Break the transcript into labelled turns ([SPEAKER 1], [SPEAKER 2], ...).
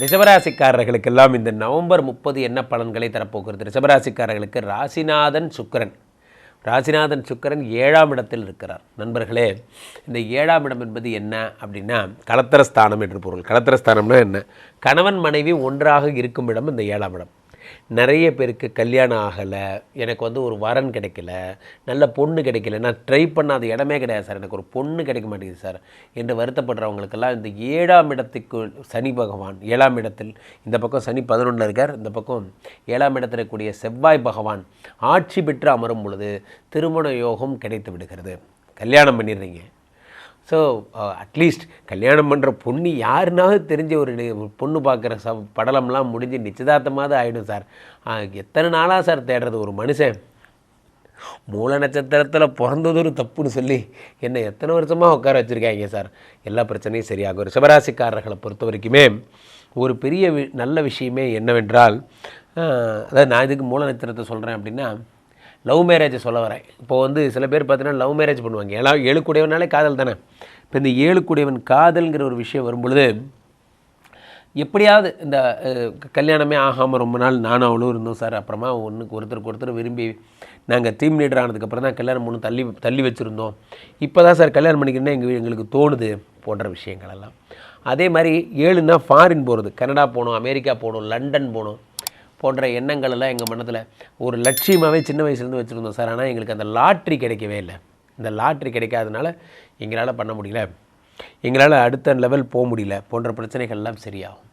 [SPEAKER 1] ரிஷபராசிக்காரர்களுக்கெல்லாம் இந்த நவம்பர் முப்பது என்ன பலன்களை தரப்போகிறது? ரிஷபராசிக்காரர்களுக்கு ராசிநாதன் சுக்கிரன். ராசிநாதன் சுக்கிரன் ஏழாம் இடத்தில் இருக்கிறார். நண்பர்களே இந்த ஏழாம் இடம் என்பது என்ன அப்படின்னா கலத்தரஸ்தானம் என்று பொருள். கலத்தரஸ்தானம்னா என்ன? கணவன் மனைவி ஒன்றாக இருக்கும் இடம் இந்த ஏழாம் இடம். நிறைய பேருக்கு கல்யாணம் ஆகலை எனக்கு வந்து ஒரு வரன் கிடைக்கல நல்ல பொண்ணு கிடைக்கல. நான் ட்ரை பண்ணாத இடமே கிடையாது சார். எனக்கு ஒரு பொண்ணு கிடைக்க மாட்டேங்குது சார் என்று வருத்தப்படுறவங்களுக்கெல்லாம் இந்த ஏழாம் இடத்துக்கு சனி பகவான் ஏழாம் இடத்தில் இந்த பக்கம் சனி பதினொன்றில் இருக்கார் இந்த பக்கம் ஏழாம் இடத்தில் இருக்கக்கூடிய செவ்வாய் பகவான் ஆட்சி பெற்று அமரும் பொழுது திருமண யோகம் கிடைத்து விடுகிறது. கல்யாணம் பண்ணிடுறீங்க. ஸோ அட்லீஸ்ட் uh, கல்யாணம் பண்ணுற பொண்ணு யாருனாவது தெரிஞ்ச ஒரு பொண்ணு பார்க்குற ச படலம்லாம் முடிஞ்சு நிச்சயதார்த்தமாவது ஆகிடும் சார். எத்தனை நாளாக சார் தேடுறது ஒரு மனுஷன்? மூல நட்சத்திரத்தில் பிறந்தது ஒரு தப்புன்னு சொல்லி என்னை எத்தனை வருஷமாக உட்கார வச்சுருக்காங்க சார். எல்லா பிரச்சனையும் சரியாகும். ரிஷபராசிக்காரர்களை பொறுத்த வரைக்குமே ஒரு பெரிய வி நல்ல விஷயமே என்னவென்றால் அதாவது நான் இதுக்கு மூல நட்சத்திரத்தை சொல்கிறேன் அப்படின்னா லவ் மேரேஜை சொல்ல வரேன். இப்போ வந்து சில பேர் பார்த்தீங்கன்னா லவ் மேரேஜ் பண்ணுவாங்க. ஏழா ஏழுக்குடையவனாலே காதல் தானே? இப்போ இந்த ஏழுக்குடையவன் காதல்ங்கிற ஒரு விஷயம் வரும்பொழுது எப்படியாவது இந்த கல்யாணமே ஆகாமல் ரொம்ப நாள் நானும் அவளும் இருந்தோம் சார். அப்புறமா ஒன்றுக்கு ஒருத்தருக்கு ஒருத்தர் விரும்பி நாங்கள் டீம் லீடர் ஆனதுக்கப்புறம் தான் கல்யாணம் பண்ணி தள்ளி தள்ளி வச்சுருந்தோம். இப்போ தான் சார் கல்யாணம் பண்ணிக்கணும்னு எங்கள் எங்களுக்கு தோணுது போன்ற விஷயங்களெல்லாம் அதே மாதிரி ஏழுன்னா ஃபாரின் போகிறது கனடா போகணும் அமெரிக்கா போகணும் லண்டன் போகணும் போன்ற எண்ணங்கள் எல்லாம் எங்கள் மனதில் ஒரு லட்சியமாகவே சின்ன வயசுலேருந்து வச்சுருந்தோம் சார். ஆனால் எங்களுக்கு அந்த லாட்ரி கிடைக்கவே இல்லை. இந்த லாட்ரி கிடைக்காதனால எங்களால் பண்ண முடியல. எங்களால் அடுத்த லெவல் போக முடியல. போன்ற பிரச்சனைகள்லாம் சரியாகும்.